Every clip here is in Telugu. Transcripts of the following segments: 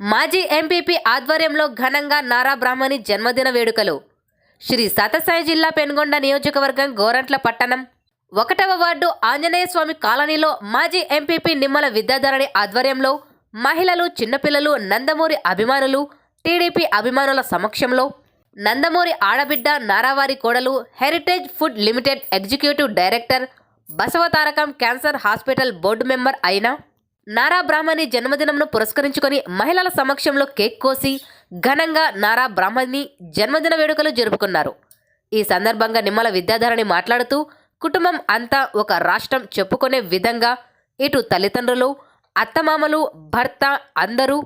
మాజీ ఎంపీపీ ఆధ్వర్యంలో ఘనంగా నారా బ్రాహ్మణి జన్మదిన వేడుకలు. శ్రీ సతసాయి జిల్లా పెనుగొండ నియోజకవర్గం గోరంట్ల పట్టణం. ఒకటవ వార్డు ఆంజనేయ స్వామి కాలనీలో మాజీ ఎంపీపీ నిమ్మల విద్యాధరణి ఆధ్వర్యంలో మహిళలు చిన్నపిల్లలు నందమూరి అభిమానులు టీడీపీ అభిమానుల సమక్షంలో నందమూరి ఆడబిడ్డ నారావారి కోడలు Heritage Food Limited executive director Basavatarakam cancer hospital board member అయిన నారా బ్రాహ్మణి జన్మదినంను పురస్కరించుకొని మహిళల సమక్షంలో కేక్ కోసి ఘనంగా నారా బ్రాహ్మణి జన్మదిన వేడుకలు జరుపుకున్నారు. ఈ సందర్భంగా నిమ్మల విద్యాధరణి మాట్లాడుతూ కుటుంబం అంతా ఒక రాష్ట్రం చెప్పుకునే విధంగా ఇటు తల్లిదండ్రులు అత్తమామలు భర్త అందరూ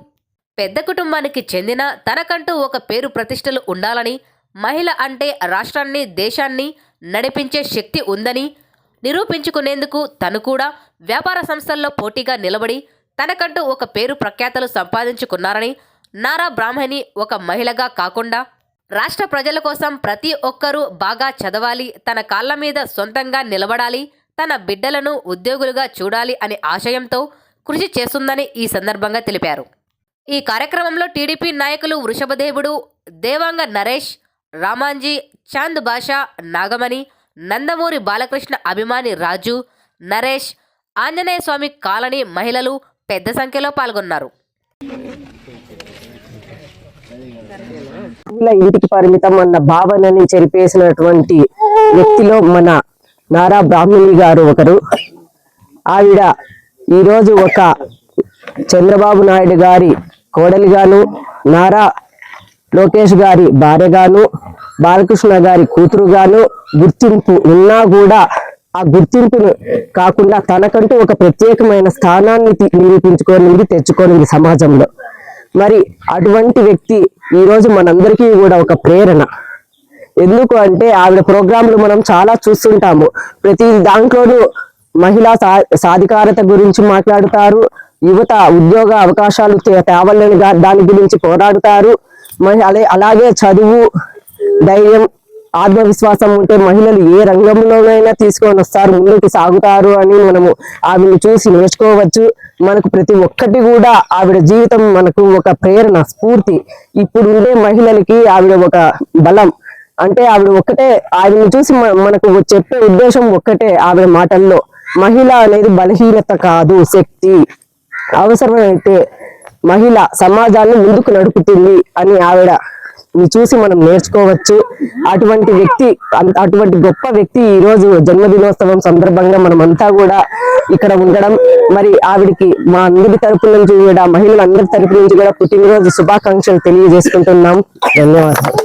పెద్ద కుటుంబానికి చెందిన తనకంటూ ఒక పేరు ప్రతిష్టలు ఉండాలని మహిళ అంటే రాష్ట్రాన్ని దేశాన్ని నడిపించే శక్తి ఉందని నిరూపించుకునేందుకు తను కూడా వ్యాపార సంస్థల్లో పోటీగా నిలబడి తనకంటూ ఒక పేరు ప్రఖ్యాతలు సంపాదించుకున్నారని నారా బ్రాహ్మణి ఒక మహిళగా కాకుండా రాష్ట్ర ప్రజల కోసం ప్రతి ఒక్కరూ బాగా చదవాలి తన కాళ్ళ మీద సొంతంగా నిలబడాలి తన బిడ్డలను ఉద్యోగులుగా చూడాలి అనే ఆశయంతో కృషి చేస్తుందని ఈ సందర్భంగా తెలిపారు. ఈ కార్యక్రమంలో టీడీపీ నాయకులు వృషభదేవుడు దేవాంగ నరేష్ రామాంజీ చాంద్ బాషా నాగమణి నందమూరి బాలకృష్ణ అభిమాని రాజు నరేష్ ఆంజనేయ స్వామి కాలనీ మహిళలు పెద్ద సంఖ్యలో పాల్గొన్నారు. ఇంటికి పరిమితం అన్న భావనని చెరిపేసినటువంటి వ్యక్తిలో మన నారా బ్రాహ్మణి గారు ఒకరు. ఆవిడ ఈరోజు ఒక చంద్రబాబు నాయుడు గారి కోడలిగాను నారా లోకేష్ గారి భార్యగాను బాలకృష్ణ గారి కూతురుగాను గుర్తింపు ఉన్నా కూడా ఆ గుర్తింపును కాకుండా తనకంటూ ఒక ప్రత్యేకమైన స్థానాన్ని తి- నిరూపించుకోనింది తెచ్చుకోనింది సమాజంలో. మరి అటువంటి వ్యక్తి ఈరోజు మనందరికీ కూడా ఒక ప్రేరణ. ఎందుకు అంటే ఆవిడ ప్రోగ్రాంలు మనం చాలా చూస్తుంటాము. ప్రతి దాంట్లోనూ మహిళా సా- సాధికారత గురించి మాట్లాడుతారు. యువత ఉద్యోగ అవకాశాలు తే- తేవాలని దాని గురించి పోరాడుతారు. అలాగే చదువు ధైర్యం ఆత్మవిశ్వాసం ఉంటే మహిళలు ఏ రంగంలోనైనా తీసుకొని వస్తారు ముందుకు సాగుతారు అని మనము ఆవిడని చూసి నేర్చుకోవచ్చు. మనకు ప్రతి ఒక్కటి కూడా ఆవిడ జీవితం మనకు ఒక ప్రేరణ స్ఫూర్తి. ఇప్పుడు ఉండే మహిళలకి ఆవిడ ఒక బలం. అంటే ఆవిడ ఒక్కటే ఆవిడని చూసి మనకు చెప్పే ఉద్దేశం ఒక్కటే ఆవిడ మాటల్లో. మహిళ అనేది బలహీనత కాదు శక్తి. అవసరమైతే మహిళ సమాజాన్ని ముందుకు నడుపుతుంది అని ఆవిడ ఇవి చూసి మనం నేర్చుకోవచ్చు. అటువంటి వ్యక్తి అటువంటి గొప్ప వ్యక్తి ఈ రోజు జన్మదినోత్సవం సందర్భంగా మనం అంతా కూడా ఇక్కడ ఉండడం. మరి ఆవిడికి మా అందరి తరపు నుంచి కూడా మహిళలందరి తరపు నుంచి కూడా పుట్టినరోజు శుభాకాంక్షలు తెలియజేసుకుంటున్నాం. ధన్యవాదాలు.